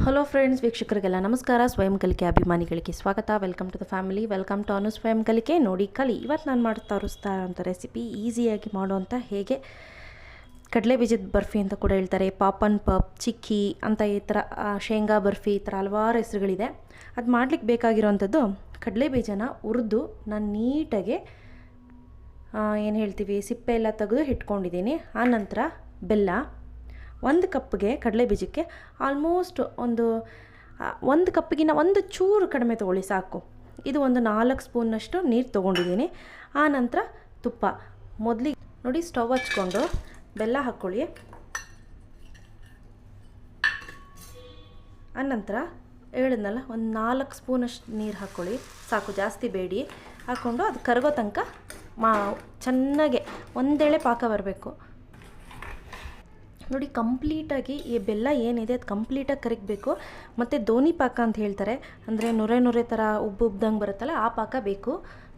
Hello friends ವೀಕ್ಷಕರಿಗೆಲ್ಲ ನಮಸ್ಕಾರ. ಸ್ವಯಂ ಕಲಿಕೆ ಅಭಿಮಾನಿಗಳಿಗೆ ಸ್ವಾಗತ. Welcome to the family welcome to ಅನು ಸ್ವಯಂ ಕಲಿಕೆ ನೋಡಿ, ಕಲಿ. ಇವತ್ತು ನಾನು ಮಾಡಿ ತೋರಿಸ್ತಾ ಇರೋಂಥ ರೆಸಿಪಿ ಈಸಿಯಾಗಿ ಮಾಡುವಂಥ ಹೇಗೆ ಕಡಲೆ ಬೀಜದ ಬರ್ಫಿ ಅಂತ ಕೂಡ ಹೇಳ್ತಾರೆ. ಪಾಪನ್ ಪಪ್, ಚಿಕ್ಕಿ ಅಂತ ಈ ಥರ ಶೇಂಗಾ ಬರ್ಫಿ ಈ ಥರ ಹಲವಾರು ಹೆಸರುಗಳಿದೆ. ಅದು ಮಾಡ್ಲಿಕ್ಕೆ ಬೇಕಾಗಿರೋವಂಥದ್ದು ಕಡಲೆ ಬೀಜನ ಹುರಿದು ನಾನು ನೀಟಾಗಿ ಏನು ಹೇಳ್ತೀವಿ, ಸಿಪ್ಪೆ ಎಲ್ಲ ತೆಗೆದು ಇಟ್ಕೊಂಡಿದ್ದೀನಿ ಆನಂತರ ಬೆಲ್ಲ ಒಂದು ಕಪ್ಗೆ ಕಡಲೆ ಬೀಜಕ್ಕೆ ಆಲ್ಮೋಸ್ಟ್ ಒಂದು ಒಂದು ಕಪ್ಗಿನ ಒಂದು ಚೂರು ಕಡಿಮೆ ತೊಗೊಳ್ಳಿ ಸಾಕು. ಇದು ಒಂದು ನಾಲ್ಕು ಸ್ಪೂನಷ್ಟು ನೀರು ತೊಗೊಂಡಿದ್ದೀನಿ. ಆ ನಂತರ ತುಪ್ಪ. ಮೊದಲಿಗೆ ನೋಡಿ, ಸ್ಟವ್ ಹಚ್ಕೊಂಡು ಬೆಲ್ಲ ಹಾಕ್ಕೊಳ್ಳಿ. ಆನಂತರ ಹೇಳಿದ್ನಲ್ಲ, ಒಂದು ನಾಲ್ಕು ಸ್ಪೂನಷ್ಟು ನೀರು ಹಾಕ್ಕೊಳ್ಳಿ. ಸಾಕು, ಜಾಸ್ತಿ ಬೇಡಿ. ಹಾಕ್ಕೊಂಡು ಅದು ಕರಗೋ ತನಕ ಮಾ, ಚೆನ್ನಾಗೆ ಒಂದೇಳೆ ಪಾಕ ಬರಬೇಕು. ನೋಡಿ, ಕಂಪ್ಲೀಟಾಗಿ ಈ ಬೆಲ್ಲ ಏನಿದೆ ಅದು ಕಂಪ್ಲೀಟಾಗಿ ಕರಿಗಬೇಕು. ಮತ್ತು ದೋನಿ ಪಾಕ ಅಂತ ಹೇಳ್ತಾರೆ. ಅಂದರೆ ನೊರೆ ನೊರೆ ಥರ ಉಬ್ಬು ಉಬ್ದಂಗೆ ಬರುತ್ತಲ್ಲ, ಆ ಪಾಕ ಬೇಕು.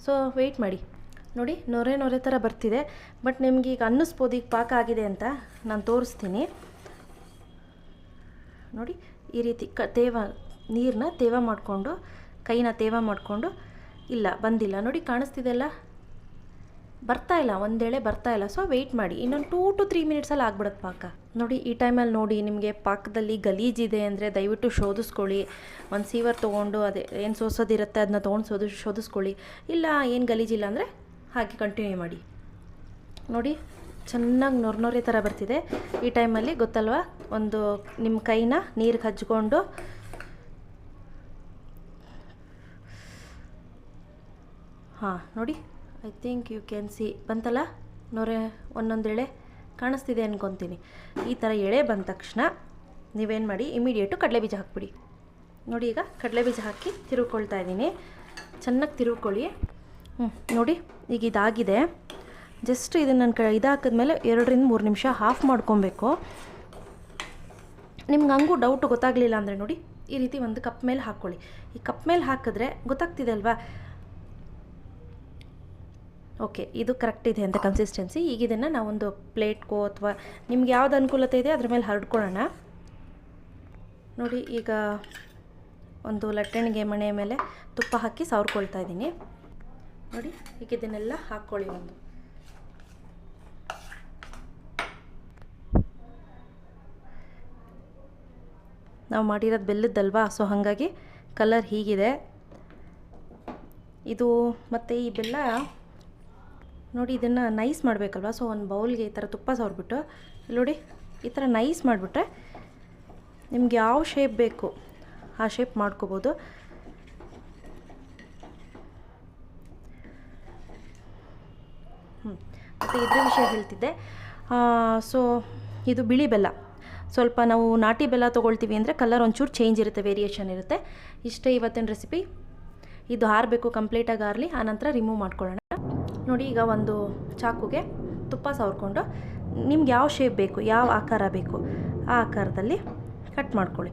ಸೊ ವೆಯ್ಟ್ ಮಾಡಿ. ನೋಡಿ, ನೊರೆ ನೊರೆ ಥರ ಬರ್ತಿದೆ. ಬಟ್ ನಿಮ್ಗೆ ಈಗ ಅನ್ನಿಸ್ಬೋದು, ಈಗ ಪಾಕ ಆಗಿದೆ ಅಂತ ನಾನು ತೋರಿಸ್ತೀನಿ. ನೋಡಿ, ಈ ರೀತಿ ಕ, ತೇವ ನೀರನ್ನ ತೇವ ಮಾಡಿಕೊಂಡು, ಕೈನ ತೇವ ಮಾಡಿಕೊಂಡು, ಇಲ್ಲ, ಬಂದಿಲ್ಲ. ನೋಡಿ ಕಾಣಿಸ್ತಿದೆಲ್ಲ ಬರ್ತಾ ಇಲ್ಲ, ಒಂದೇಳೆ ಬರ್ತಾ ಇಲ್ಲ. ಸೊ ವೆಯ್ಟ್ ಮಾಡಿ. ಇನ್ನೊಂದು ಟೂ ಟು ತ್ರೀ ಮಿನಿಟ್ಸಲ್ಲಿ ಆಗ್ಬಿಡುತ್ತೆ ಪಾಕ. ನೋಡಿ, ಈ ಟೈಮಲ್ಲಿ ನೋಡಿ, ನಿಮಗೆ ಪಾಕದಲ್ಲಿ ಗಲೀಜಿದೆ ಅಂದರೆ ದಯವಿಟ್ಟು ಶೋಧಿಸ್ಕೊಳ್ಳಿ. ಒಂದು ಸೀವರ್ ತೊಗೊಂಡು ಅದೇ ಏನು ಸೋಸೋದಿರುತ್ತೆ ಅದನ್ನ ತೊಗೊಂಡು ಸೋದು, ಶೋಧಿಸ್ಕೊಳ್ಳಿ. ಇಲ್ಲ, ಏನು ಗಲೀಜಿಲ್ಲ ಅಂದರೆ ಹಾಗೆ ಕಂಟಿನ್ಯೂ ಮಾಡಿ. ನೋಡಿ, ಚೆನ್ನಾಗಿ ನೊರ್ನೊರೆ ಥರ ಬರ್ತಿದೆ. ಈ ಟೈಮಲ್ಲಿ ಗೊತ್ತಲ್ವಾ? ಒಂದು ನಿಮ್ಮ ಕೈನ ನೀರಿಗೆ ಹಚ್ಕೊಂಡು ಹಾಂ, ನೋಡಿ. I think you can see ಬಂತಲ್ಲ? ನೋರೆ ಒಂದೊಂದು ಎಳೆ ಕಾಣಿಸ್ತಿದೆ ಅನ್ಕೊತೀನಿ. ಈ ಥರ ಎಳೆ ಬಂದ ತಕ್ಷಣ ನೀವೇನು ಮಾಡಿ ಇಮಿಡಿಯೇಟು ಕಡಲೆ ಬೀಜ ಹಾಕ್ಬಿಡಿ. ನೋಡಿ ಈಗ ಕಡಲೆ ಬೀಜ ಹಾಕಿ ತಿರುಗ್ಕೊಳ್ತಾ ಇದ್ದೀನಿ. ಚೆನ್ನಾಗಿ ತಿರುಕೊಳ್ಳಿ. ಹ್ಞೂ ನೋಡಿ ಈಗ ಇದಾಗಿದೆ. ಜಸ್ಟ್ ಇದನ್ನು ನನ್ನ ಕ ಇದಾಕಿದ್ಮೇಲೆ ಎರಡರಿಂದ ಮೂರು ನಿಮಿಷ ಹಾಫ್ ಮಾಡ್ಕೊಬೇಕು. ನಿಮ್ಗೆ ಹಂಗೂ ಡೌಟ್ ಗೊತ್ತಾಗಲಿಲ್ಲ ಅಂದರೆ ನೋಡಿ ಈ ರೀತಿ ಒಂದು ಕಪ್ ಮೇಲೆ ಹಾಕ್ಕೊಳ್ಳಿ. ಈ ಕಪ್ ಮೇಲೆ ಹಾಕಿದ್ರೆ ಗೊತ್ತಾಗ್ತಿದೆ ಅಲ್ವಾ? ಓಕೆ ಇದು ಕರೆಕ್ಟ್ ಇದೆ ಅಂತ ಕನ್ಸಿಸ್ಟೆನ್ಸಿ ಈಗ ಇದನ್ನು ನಾವೊಂದು ಪ್ಲೇಟ್ಗೋ ಅಥವಾ ನಿಮ್ಗೆ ಯಾವ್ದು ಅನುಕೂಲತೆ ಇದೆ ಅದ್ರ ಮೇಲೆ ಹರಡ್ಕೊಳ್ಳೋಣ. ನೋಡಿ, ಈಗ ಒಂದು ಲಟ್ಟಣಿಗೆ ಮಣೆಯ ಮೇಲೆ ತುಪ್ಪ ಹಾಕಿ ಸವರ್ಕೊಳ್ತಾ ಇದ್ದೀನಿ. ನೋಡಿ, ಈಗ ಇದನ್ನೆಲ್ಲ ಹಾಕ್ಕೊಳ್ಳಿ ಒಂದು. ನಾವು ಮಾಡಿರೋದು ಬೆಲ್ಲದ್ದಲ್ವಾ? ಸೊ ಹಾಗಾಗಿ ಕಲರ್ ಹೀಗಿದೆ. ಇದು ಮತ್ತು ಈ ಬೆಲ್ಲ ನೋಡಿ ಇದನ್ನು ನೈಸ್ ಮಾಡಬೇಕಲ್ವ? ಸೊ ಒಂದು ಬೌಲ್ಗೆ ಈ ಥರ ತುಪ್ಪ ಸವರ್ಬಿಟ್ಟು, ನೋಡಿ, ಈ ಥರ ನೈಸ್ ಮಾಡಿಬಿಟ್ರೆ ನಿಮ್ಗೆ ಯಾವ ಶೇಪ್ ಬೇಕು ಆ ಶೇಪ್ ಮಾಡ್ಕೋಬೋದು. ಹ್ಞೂ ಮತ್ತು ಇದ್ರ ವಿಷಯ ಹೇಳ್ತಿದ್ದೆ. ಸೊ ಇದು ಬಿಳಿ ಬೆಲ್ಲ. ಸ್ವಲ್ಪ ನಾವು ನಾಟಿ ಬೆಲ್ಲ ತೊಗೊಳ್ತೀವಿ ಅಂದರೆ ಕಲರ್ ಒಂಚೂರು ಚೇಂಜ್ ಇರುತ್ತೆ ವೇರಿಯೇಷನ್ ಇರುತ್ತೆ. ಇಷ್ಟೇ ಇವತ್ತಿನ ರೆಸಿಪಿ ಇದು ಹಾರಬೇಕು ಕಂಪ್ಲೀಟಾಗಿ ಹಾರಲಿ, ಆನಂತರ ರಿಮೂವ್ ಮಾಡ್ಕೊಳ್ಳೋಣ. ನೋಡಿ ಈಗ ಒಂದು ಚಾಕುಗೆ ತುಪ್ಪ ಸವರ್ಕೊಂಡು ನಿಮ್ಗೆ ಯಾವ ಶೇಪ್ ಬೇಕು, ಯಾವ ಆಕಾರ ಬೇಕು, ಆ ಆಕಾರದಲ್ಲಿ ಕಟ್ ಮಾಡ್ಕೊಳ್ಳಿ.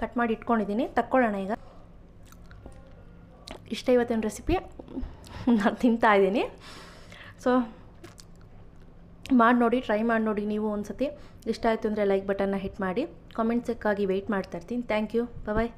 ಕಟ್ ಮಾಡಿ ಇಟ್ಕೊಂಡಿದ್ದೀನಿ, ತಕ್ಕೊಳ್ಳೋಣ ಈಗ. ಇಷ್ಟ ಇವತ್ತಿನ ರೆಸಿಪಿ ನಾನು ತಿಂತಾ ಇದ್ದೀನಿ. ಸೊ ಮಾಡಿ ನೋಡಿ ಟ್ರೈ ಮಾಡಿ ನೋಡಿ ನೀವು ಒಂದು ಸತಿ ಇಷ್ಟ ಆಯಿತು ಅಂದರೆ ಲೈಕ್ ಬಟನ್ನ ಹಿಟ್ ಮಾಡಿ. ಕಾಮೆಂಟ್ಸಕ್ಕಾಗಿ ವೆಯ್ಟ್ ಮಾಡ್ತಾ ಇರ್ತೀನಿ. Thank you bye